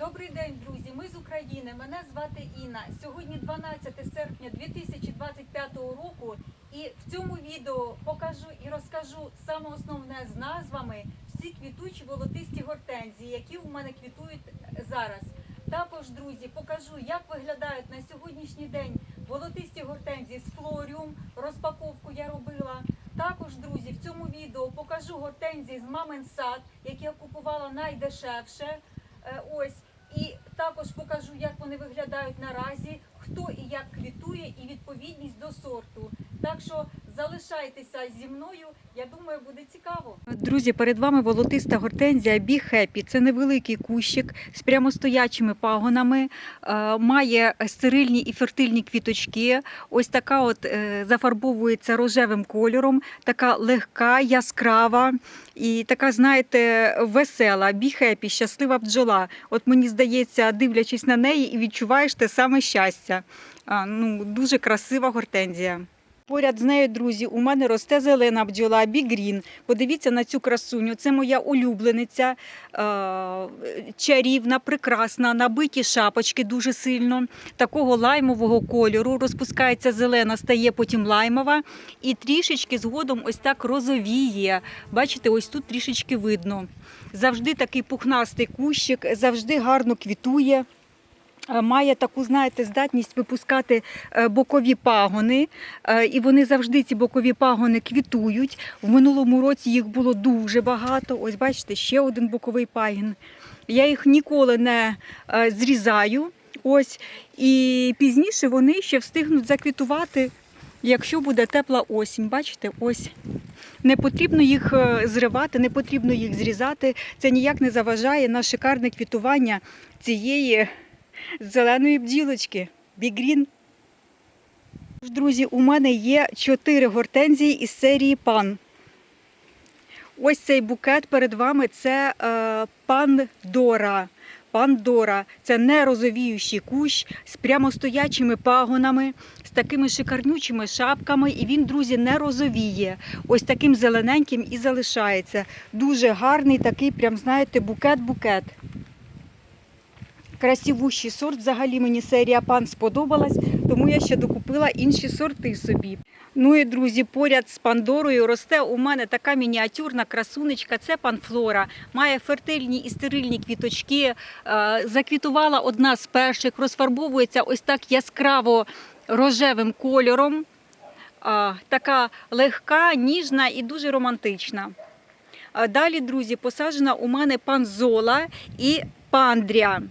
Добрий день, друзі. Ми з України. Мене звати Інна. Сьогодні 12 серпня 2025 року. І в цьому відео покажу і розкажу саме основне з назвами всі квітучі волотисті гортензії, які у мене квітують зараз. Також, друзі, покажу, як виглядають на сьогоднішній день волотисті гортензії з флоріум. Розпаковку я робила. Також, друзі, в цьому відео покажу гортензії з мамин сад, які я купувала найдешевше. Е, Ось і також покажу, як вони виглядають наразі, хто і як квітує, і відповідність до сорту. Так що залишайтеся зі мною. Я думаю, буде цікаво. Друзі, перед вами волотиста гортензія Happy. Це невеликий кущик з прямостоячими пагонами, е, має стерильні і фертильні квіточки. Ось така от е, зафарбовується рожевим кольором, така легка, яскрава і така, знаєте, весела, Happy, щаслива бджола. От мені здається, дивлячись на неї, і відчуваєш те саме щастя. Ну, дуже красива гортензія. Поряд з нею, друзі, у мене росте зелена бджола Бігрін. Подивіться на цю красуню. Це моя улюблениця, е, чарівна, прекрасна, набиті шапочки дуже сильно, такого лаймового кольору. Розпускається зелена, стає потім лаймова. І трішечки згодом ось так розовіє. Бачите, ось тут трішечки видно. Завжди такий пухнастий кущик, завжди гарно квітує. Е, Має таку, знаєте, здатність випускати е, бокові пагони, е, і вони завжди ці бокові пагони квітують. В минулому році їх було дуже багато. Ось бачите, ще один боковий пагін. Я їх ніколи не зрізаю. Ось і пізніше вони ще встигнуть заквітувати, якщо буде тепла осінь. Бачите, ось не потрібно їх зривати, не потрібно їх зрізати. Це ніяк не заважає на шикарне квітування цієї зеленої бджілочки. Бігрін. Друзі, у мене є чотири гортензії із серії пан. Ось цей букет перед вами це е, Пандора. Пандора це не розовіючий кущ з прямостоячими пагонами, з такими шикарнючими шапками. І він, друзі, не розовіє. Ось таким зелененьким і залишається. Дуже гарний такий, прям знаєте, букет-букет. Красивущий сорт. Взагалі мені серія пан сподобалась, тому я ще докупила інші сорти собі. Ну і друзі, поряд з Пандорою росте у мене така мініатюрна красунечка. Це панфлора. Має фертильні і стерильні квіточки. Е, Заквітувала одна з перших, розфарбовується ось так яскраво рожевим кольором. Е, Така легка, ніжна і дуже романтична. Е, Далі, друзі, посаджена у мене панзола і пандрія.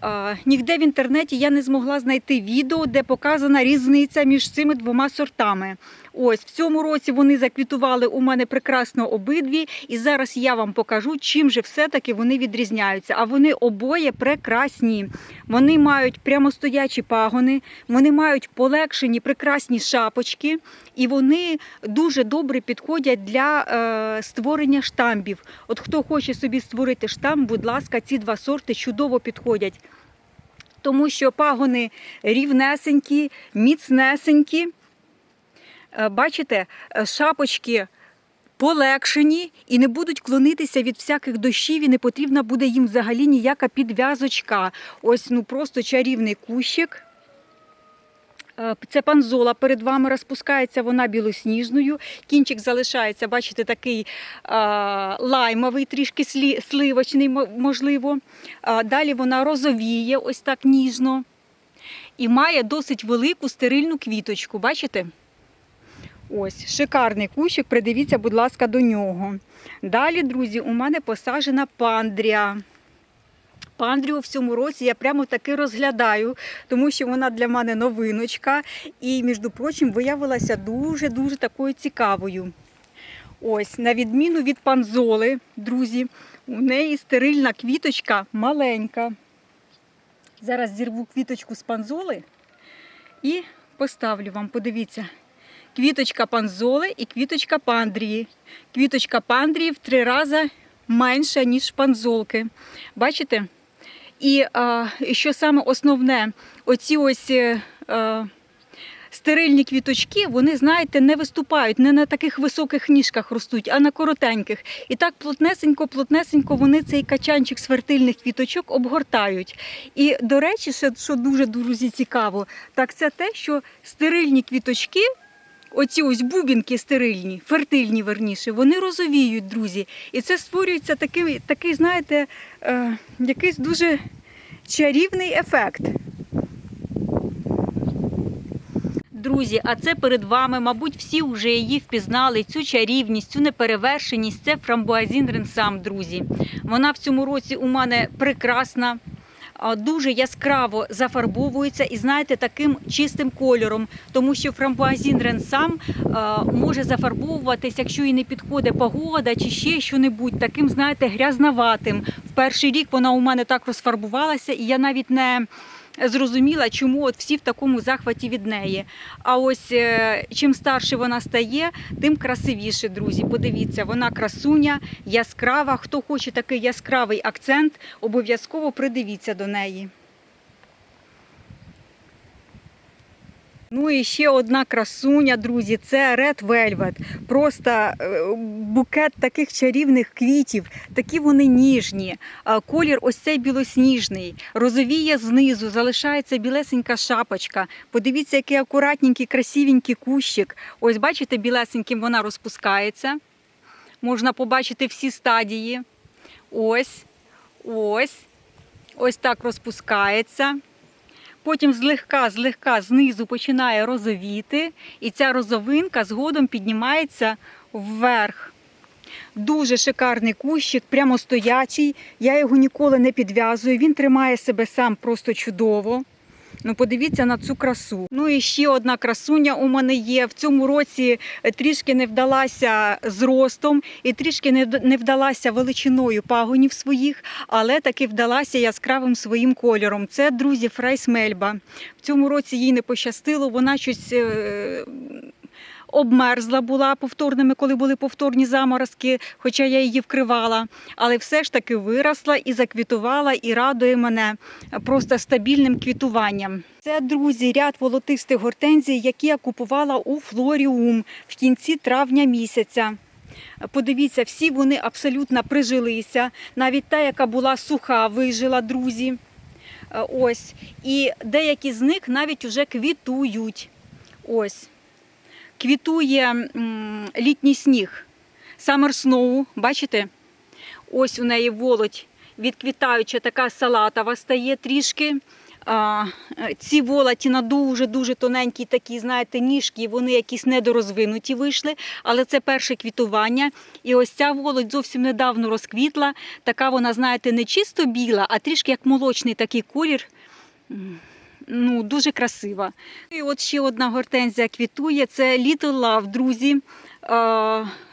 А, Ніде в інтернеті я не змогла знайти відео, де показана різниця між цими двома сортами. Ось в цьому році вони заквітували у мене прекрасно обидві, і зараз я вам покажу, чим же все-таки вони відрізняються. А вони обоє прекрасні. Вони мають прямостоячі пагони, вони мають полегшені прекрасні шапочки, і вони дуже добре підходять для е, створення штамбів. От хто хоче собі створити штамп, будь ласка, ці два сорти чудово підходять. Тому що пагони рівнесенькі, міцнесенькі. Е, Бачите, е, шапочки полегшені і не будуть клонитися від всяких дощів, і не потрібна буде їм взагалі ніяка підв'язочка. Ось ну просто чарівний кущик. Е, Це панзола перед вами розпускається вона білосніжною. Кінчик залишається, бачите, такий лаймовий, трішки сливочний, можливо. Далі вона розовіє, ось так ніжно. І має досить велику стерильну квіточку. Бачите? Ось, шикарний кущик, придивіться, будь ласка, до нього. Далі, друзі, у мене посаджена пандрія. Пандрію в цьому році я прямо таки розглядаю, тому що вона для мене новиночка і, між прочим, виявилася дуже-дуже такою цікавою. Ось, на відміну від панзоли, друзі, у неї стерильна квіточка маленька. Зараз зірву квіточку з панзоли і поставлю вам, подивіться. Квіточка панзоли і квіточка пандрії. Квіточка пандрії в три рази менша, ніж панзолки. Бачите? І а, що саме основне, оці ось е, е, стерильні квіточки, вони, знаєте, не виступають, не на таких високих ніжках ростуть, а на коротеньких. І так плотнесенько, плотнесенько вони цей качанчик з фертильних квіточок обгортають. І, до речі, що дуже друзі цікаво, так це те, що стерильні квіточки. Оці ось бубінки стерильні, фертильні верніше, вони розовіють, друзі. І це створюється такий, такий знаєте, е, якийсь дуже чарівний ефект. Друзі, а це перед вами, мабуть, всі вже її впізнали, цю чарівність, цю неперевершеність. Це фрамбуазін ренсам, друзі. Вона в цьому році у мене прекрасна. Дуже яскраво зафарбовується і знаєте, таким чистим кольором, тому що фрамбуазін ренсам може зафарбовуватись, якщо і не підходить погода чи ще що-небудь, таким, знаєте, грязноватим. В перший рік вона у мене так розфарбувалася, і я навіть не зрозуміла, чому от всі в такому захваті від неї. А ось е, чим старше вона стає, тим красивіше, друзі. Подивіться, вона красуня, яскрава. Хто хоче такий яскравий акцент, обов'язково придивіться до неї. Ну і ще одна красуня, друзі, це Red Velvet. Просто е, букет таких чарівних квітів, такі вони ніжні. Колір ось цей білосніжний, розовіє знизу, залишається білесенька шапочка. Подивіться, який акуратненький, красивенький кущик. Ось бачите, білесеньким вона розпускається. Можна побачити всі стадії. Ось, ось, ось так розпускається. Потім злегка, злегка знизу починає розовіти, і ця розовинка згодом піднімається вверх. Дуже шикарний кущик, прямо стоячий. Я його ніколи не підв'язую. Він тримає себе сам просто чудово. Ну, подивіться на цю красу. Ну і ще одна красуня у мене є. В цьому році е, трішки не вдалася зростом і трішки не вдалася величиною пагонів своїх, але таки вдалася яскравим своїм кольором. Це, друзі, Фрейс Мельба. В цьому році їй не пощастило, вона щось. Обмерзла була повторними, коли були повторні заморозки, хоча я її вкривала, але все ж таки виросла і заквітувала, і радує мене просто стабільним квітуванням. Це, друзі, ряд волотистих гортензій, які я купувала у Флоріум в кінці травня місяця. Подивіться, всі вони абсолютно прижилися. Навіть та, яка була суха, вижила, друзі. Е, Ось. І деякі з них навіть уже квітують. Ось. Квітує літній сніг. Summer Snow, бачите? Ось у неї волоть відквітаюча, така салатова стає трішки. А, ці волоті на дуже-дуже тоненькі такі, знаєте, ніжки, вони якісь недорозвинуті вийшли, але це перше квітування. І ось ця волоть зовсім недавно розквітла. Така вона, знаєте, не чисто біла, а трішки як молочний такий колір. Ну, дуже красива. І от ще одна гортензія квітує. Це Little Love, друзі.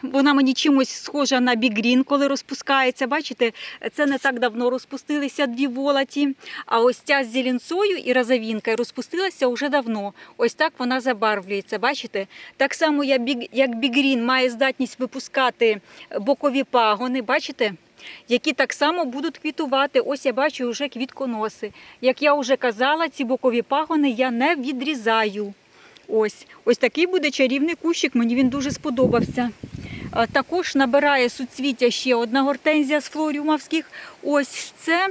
Вона мені чимось схожа на бігрін, коли розпускається. Бачите, це не так давно розпустилися дві волоті. А ось ця з зеленцою і розовінкою розпустилася вже давно. Ось так вона забарвлюється. Бачите? Так само, як бігрін має здатність випускати бокові пагони. Бачите? Які так само будуть квітувати. Ось я бачу вже квітконоси. Як я вже казала, ці бокові пагони я не відрізаю. Ось, ось такий буде чарівний кущик, мені він дуже сподобався. Також набирає суцвіття ще одна гортензія з флоріумовських. Ось це,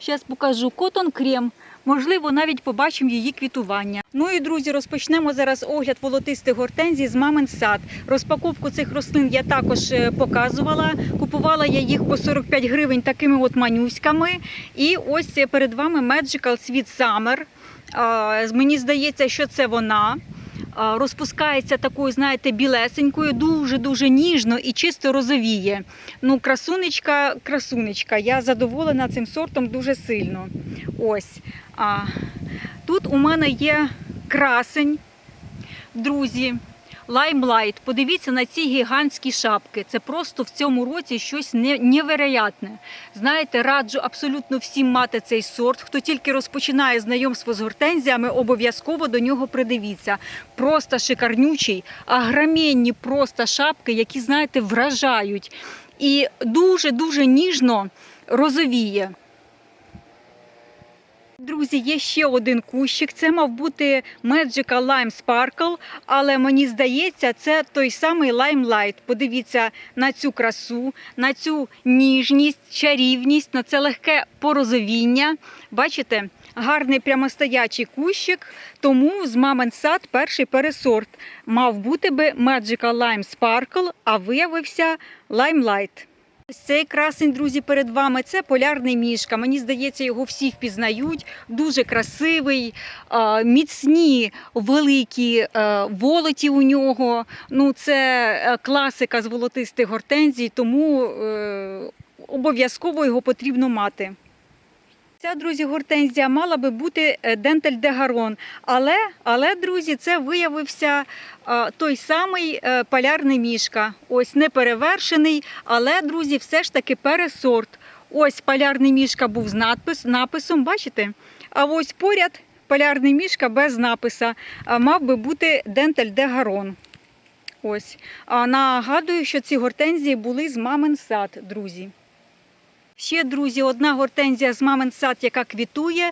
зараз покажу, котон крем. Можливо, навіть побачимо її квітування. Ну і друзі, розпочнемо зараз огляд волотистих гортензій з мамин сад. Розпаковку цих рослин я також е, показувала. Купувала я їх по 45 гривень такими от манюськами. І ось е, перед вами Magical Sweet Summer. Мені здається, що це вона. Розпускається такою, знаєте, білесенькою, дуже-дуже ніжно і чисто розовіє. Ну, красунечка, красунечка. Я задоволена цим сортом дуже сильно. Ось. А, тут у мене є красень, друзі. Лаймлайт. Подивіться на ці гігантські шапки. Це просто в цьому році щось невероятне. Знаєте, раджу абсолютно всім мати цей сорт. Хто тільки розпочинає знайомство з гортензіями, обов'язково до нього придивіться. Просто шикарнючий, агромінні просто шапки, які, знаєте, вражають. І дуже-дуже ніжно розовіє. Друзі, є ще один кущик. Це мав бути Magical Lime Sparkle, але мені здається, це той самий Limelight. Подивіться на цю красу, на цю ніжність, чарівність, на це легке порозовіння. Бачите? Гарний прямостоячий кущик, тому з мамин сад перший пересорт. Мав бути би Magical Lime Sparkle, а виявився Limelight. Цей красень, друзі, перед вами це полярний мішка. Мені здається, його всі впізнають. Дуже красивий, міцні, великі е, волоті у нього. Ну, це е, класика з волотистих гортензій, тому е, обов'язково його потрібно мати. Ця, друзі, гортензія мала би бути Дентель де Гарон. Але, але, друзі, це виявився той самий е, полярний мішка. Ось не перевершений, але, друзі, все ж таки пересорт. Ось полярний мішка був з надпис, написом, бачите? А ось поряд полярний мішка без написа. Мав би бути Дентель де Гарон. Ось. А нагадую, що ці гортензії були з мамин сад, друзі. Ще, друзі, одна гортензія з мамин сад, яка квітує,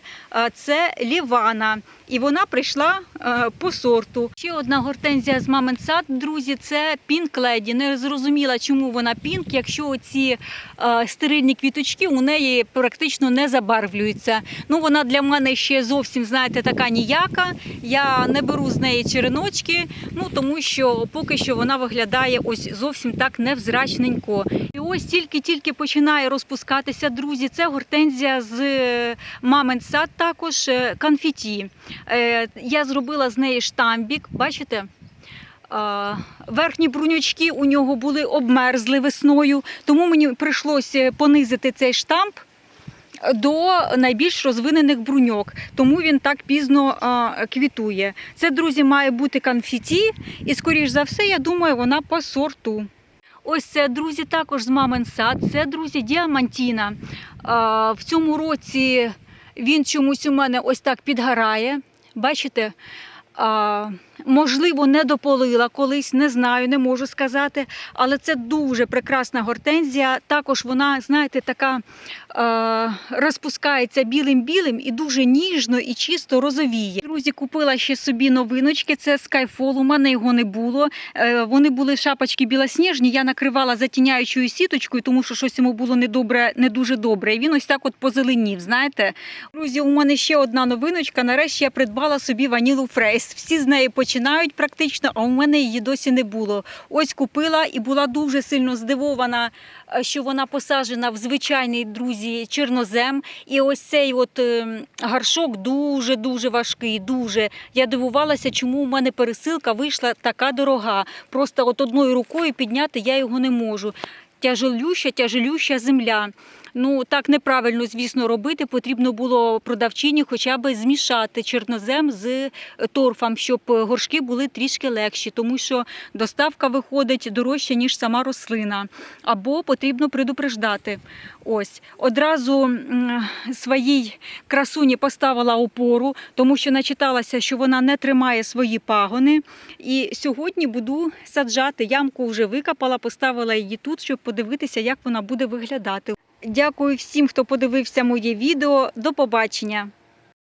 це лівана. І вона прийшла е, по сорту. Ще одна гортензія з мамин сад, друзі, це пінк леді. Не зрозуміла, чому вона пінк, якщо ці е, стерильні квіточки у неї практично не забарвлюються. Ну, вона для мене ще зовсім, знаєте, така ніяка. Я не беру з неї череночки, ну тому що поки що вона виглядає ось зовсім так невзрачненько. І ось тільки-тільки починає розпускатися, друзі. Це гортензія з е, мамин сад, також е, конфеті. Е, Я зробила з неї штамбік, бачите? Верхні бруньочки у нього були обмерзли весною, тому мені прийшлося понизити цей штамп до найбільш розвинених бруньок, тому він так пізно квітує. Це, друзі, має бути конфеті, і, скоріш за все, я думаю, вона по сорту. Ось це, друзі, також з мамин сад. Це, друзі, діамантіна. В цьому році він чомусь у мене ось так підгорає. Бачите? Можливо, не дополила колись, не знаю, не можу сказати. Але це дуже прекрасна гортензія. Також вона, знаєте, така е, розпускається білим-білим і дуже ніжно і чисто розовіє. Друзі, купила ще собі новиночки. Це Skyfall, у мене його не було. Е, вони були шапочки білосніжні. Я накривала затіняючою сіточкою, тому що щось йому було недобре, не дуже добре. І він ось так от позеленів. Знаєте, друзі, у мене ще одна новиночка. Нарешті я придбала собі ванілу фрейс. Всі з неї починають практично, а у мене її досі не було. Ось купила і була дуже сильно здивована, е, що вона посаджена в звичайний друзі чорнозем. І ось цей от е, гаршок дуже дуже важкий. Дуже я дивувалася, чому у мене пересилка вийшла така дорога. Просто от одною рукою підняти я його не можу. Тяжелюща, тяжелюща земля. Ну так неправильно, звісно, робити. Потрібно було продавчині хоча б змішати чорнозем з е, торфом, щоб е, горшки були трішки легші, тому що доставка виходить дорожче, ніж сама рослина. Або потрібно предупреждати. Ось одразу своїй красуні поставила опору, тому що начиталася, що вона не тримає свої пагони. І сьогодні буду саджати. Ямку вже викопала, поставила її тут, щоб подивитися, як вона буде виглядати. Дякую всім, хто подивився моє відео. До побачення!